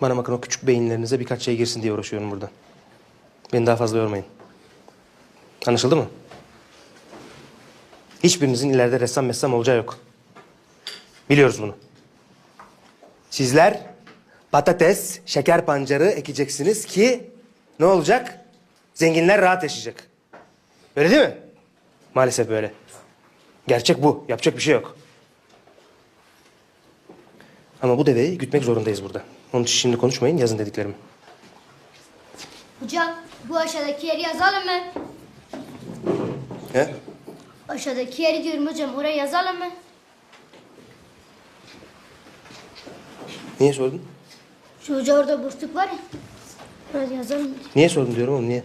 Bana bakın o küçük beyinlerinize birkaç şey girsin diye uğraşıyorum burada. Beni daha fazla yormayın. Anlaşıldı mı? Hiçbirinizin ileride ressam messam olacağı yok. Biliyoruz bunu. Sizler patates, şeker pancarı ekeceksiniz ki ne olacak? Zenginler rahat yaşayacak. Öyle değil mi? Maalesef böyle. Gerçek bu. Yapacak bir şey yok. Ama bu deveyi gütmek zorundayız burada. Onun için şimdi konuşmayın, yazın dediklerimi. Hocam bu aşağıdaki yeri yazalım mı? He? Aşağıdaki yeri diyorum hocam oraya yazalım mı? Niye sordun? Şu hoca orada boşluk var ya. Oraya yazalım mı? Niye sordun diyorum oğlum, niye?